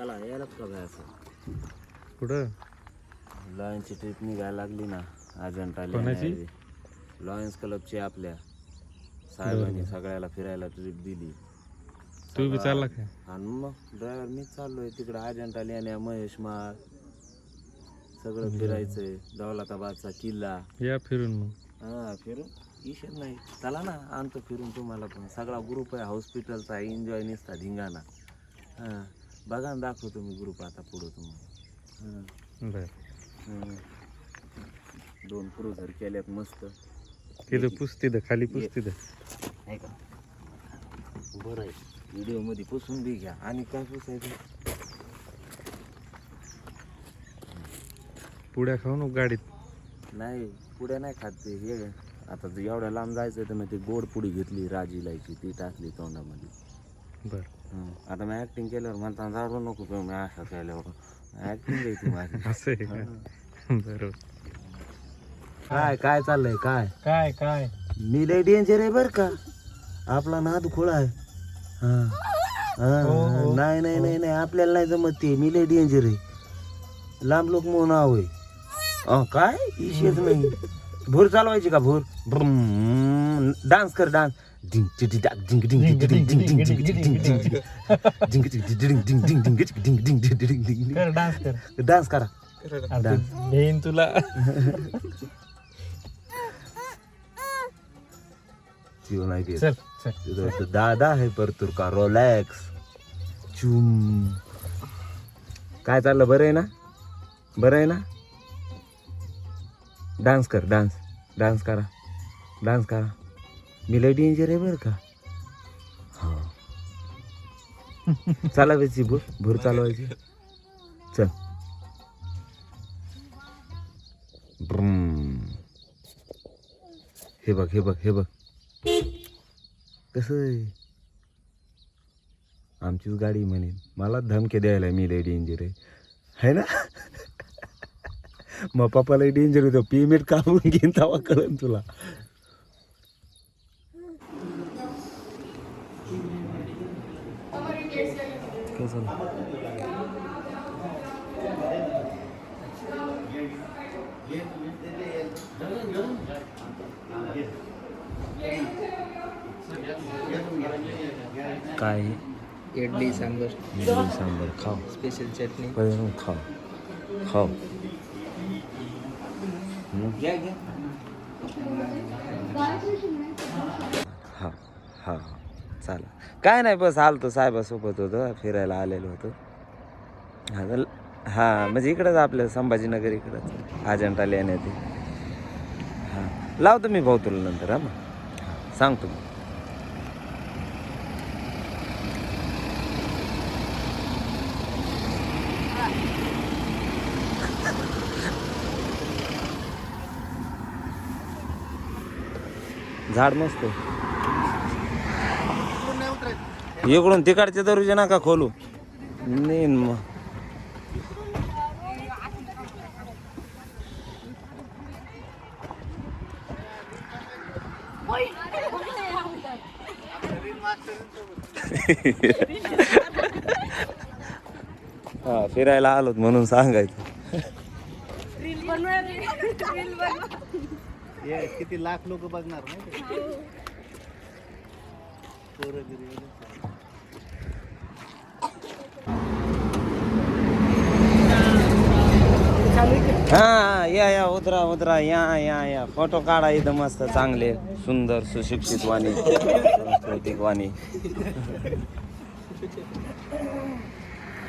चला यायला का जायचं? कुठं? लॉयन्सची ट्रिप निघायला लागली ना अजंठा कोणाची? लॉयन्स क्लबची आपल्या. साहेबांनी सगळ्याला फिरायला ट्रिप दिली. तू बी चालला काय आणि मग ड्रायव्हर मीच चाललोय. तिकडे अजंठा लेण्या महेश माळ. सगळं फिरायचंय. दौलताबादचा किल्ला. या फिरून मग. हा फिरून. इशेच नाही. चला ना आणतो फिरून तुम्हाला पण. सगळा ग्रुप आहे. हॉस्पिटलचा एन्जॉय निसता धिंगाणा. हा. बघा ना दाखवतो मी ग्रुप आता पुढं तुम्हाला. बर. हा. दोन क्रुझर केल्यात मस्त. तिथं पुसती द खाली पुसती द आहे का? बरं आहे. व्हिडिओमध्ये पुसून बी घ्या. आणि काय पुसायचं? पुड्या खाऊ नको गाडीत. नाही पुढे नाही खात ते. हे आता जर एवढ्या लांब जायचं तर मग ते गोड पुडी घेतली राजीलायची ती टाकली तोंडामध्ये. बर. आता मी ऍक्टिंग केल्यावर म्हणता जाऊ नको पिऊ मी अशा केल्यावर ऍक्टिंग घ्यायची माझी. असं आहे का? बरोबर. काय काय चाललंय काय? काय काय? मी लय डेंजर आहे बर का. आपला नाद खोळा आहे. हा. हा, हो, हो. नाही नाही नाही नाही आपल्याला नाही जमत ते. मी लय डेंजर आहे. लांब लोक म्हणून नाव आहे. अं, काय? इशेच नाही. भूर चालवायची का भूर? डान्स कर डान्स. डान्स कर डान्स करा मेन तुला दादा हे परतूर का रोलॅक्स चुम काय चाललं बरं आहे ना बरं आहे ना डान्स कर डान्स डान्स करा डान्स करा. मी लय डेंजर आहे बरं का. हा. चालवायची भूर भूर चालवायची. चल. हे बघ हे बघ हे बघ. कसं आहे? आमचीच गाडी म्हणेन मला धमके द्यायला मी लय डेंजर आहे. है ना? मग पप्पा लय डेंजर होतं पेमेंट काढून घेईन तवा कळन तुला काय झालं? काय? इडली सांबर. इडली सांबार खाव. स्पेशल चटणी पहिले खाव. खाव. हं? हा हा. चालेल. काय नाही बस आलतो साहेबासोबत होतो फिरायला आलेलो होतो. हा हा म्हणजे इकडंच आपलं संभाजीनगर इकडंच. अजंठा लेण्यात. हां. लावतो मी भाऊ तुला नंतर हा मग. सांगतो मी झाड मस्त इकडून तिकडचे दरुजे नका खोलू. नाही मग. हा फिरायला आलोत म्हणून सांगायचं. किती लाख लोक बघणार नाही हा या या उतरा उतरा या या या. फोटो काढा इथं मस्त चांगले सुंदर सुशिक्षित वाणी सांस्कृतिक वाणी.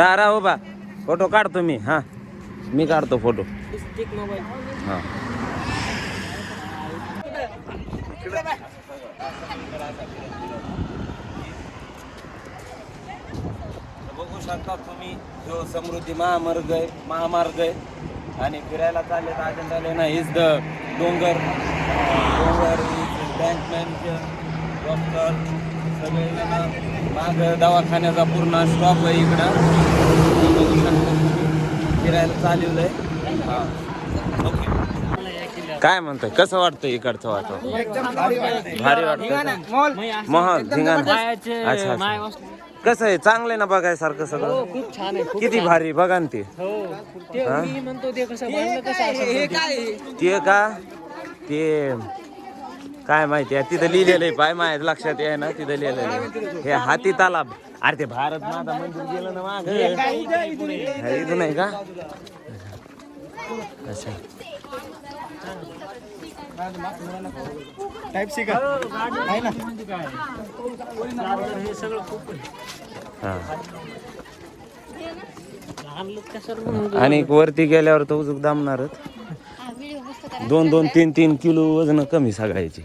लांब रा हो बा फोटो काढतो मी हां. मी काढतो फोटो. हां. बघू शकता तुम्ही जो समृद्धी महामार्ग आहे महामार्ग आहे. आणि फिरायला चालले तर अजून झाले ना इज द डोंगर डोंगर इज मॅनेजर डॉक्टर माग दवाखान्याचा पूर्ण स्टॉप आहे इकडं. बघू शकता. तुम्ही. फिरायला चालवलंय. हा. ओके काय म्हणतोय? कसं वाटतंय इकडचं वातावरण? एकदम भारी वाटते. भारी वाटतं मोहन धिंगाण अच्छा अच्छा. कसं आहे? चांगलं आहे ना बघायसारखं सगळं? खूप छान आहे किती भारी बघा ना ते. हो. ते हा? मी म्हणतो ते कसं बांधलं कसं असं ते का? ते काय माहिती आहे? तिथं लिहिलेलं आहे पाय माहिती लक्षात आहे ना तिथं लिहिलेलं आहे. हे हाती तालाब. अरे ते भारत माता मंदिर गेलं ना माग. इथं नाही का? अच्छा. टाईप सी का? आहे ना. हे. सगळं खूप हा लहान लोक कशाला आणि वरती गेल्यावर तर उजूक दामणारच. दोन दोन तीन तीन किलो वजन कमी सगळ्याची.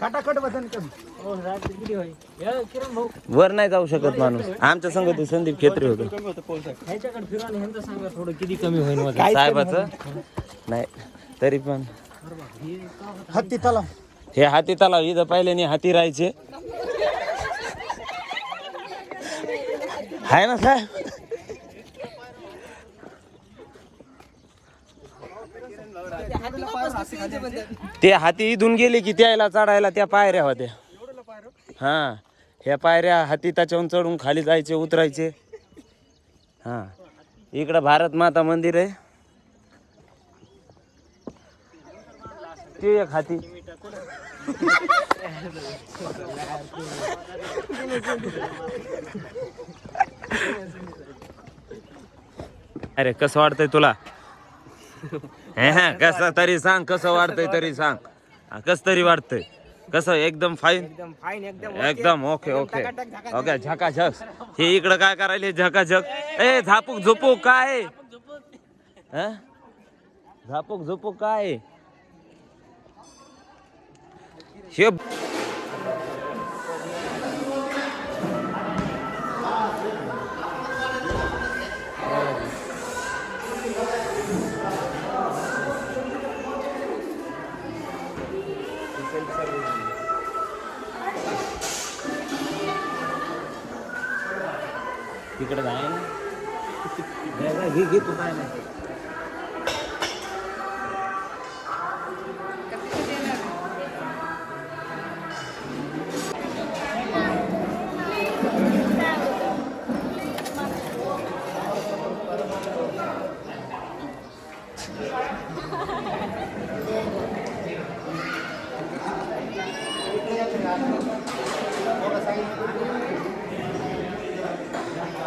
खटाखट वजन कमी. रात्री किती होईल या, किरण भाऊ वर नाही जाऊ शकत माणूस. आमच्या संघ ते संदीप खेत्री होतो. ह्याच्याकडे फिरा आणि ह्यांचं सांगा थोडं किती कमी होईल वजन. साहेबाचं नाही तरी पण. हत्ती तलाव. हे हाती तलाव इथं पहिल्याने हाती राहायचे. आहे ना साहेब? ते हाती इथून गेले की त्याला चढायला त्या पायऱ्या होत्या. हा. ह्या पायऱ्या हाती त्याच्यावरून चढून खाली जायचे उतरायचे. हा. इकडं भारत माता मंदिर आहे. ते एक हाती. अरे कसं वाटतंय तुला? कसं तरी सांग कसं वाटतंय तरी सांग. कसं तरी वाटतंय कसं एकदम फाईन एकदम फाईन एकदम ओके ओके ओके झकाझक. हे इकडं काय करायले? झकाझक. ए झापूक झोपूक काय? हं? झापूक झोपूक काय? हे तिकडे जाय ना घे घे तू काय नाही.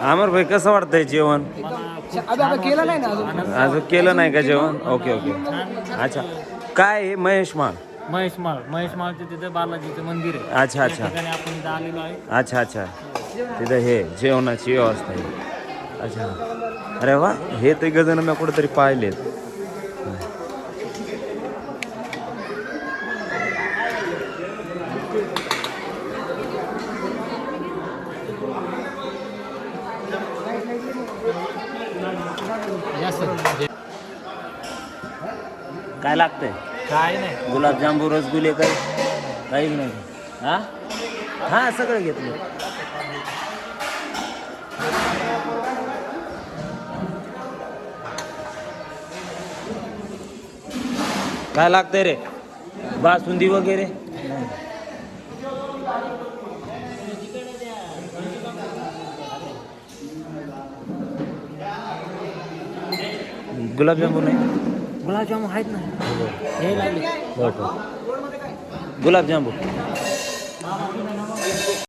अमर भाई कसं वाटतंय जेवण? केलं नाही ना अजून? अजून केलं नाही का जेवण? Okay okay. अच्छा. काय आहे महेश माळ? महेश माळ. महेश माळचं तिथं बालाजीचं मंदिर आहे. अच्छा अच्छा. आपण इथं आलेलो आहे. अच्छा अच्छा. तिथं हे जेवणाची व्यवस्था आहे. अच्छा. अरे वा हे ते गजन मी कुठेतरी पाहिलेत. काय लागतंय? काय नाही. गुलाबजांबू रसगुल्ले काही काहीच नाही. हा? हा सगळं घेतलं. काय लागतंय रे? बासुंदी वगैरे? गुलाबजामुन नाही. गुलाबजाम आहेत ना. हे लागले. का गुलाबजामुन.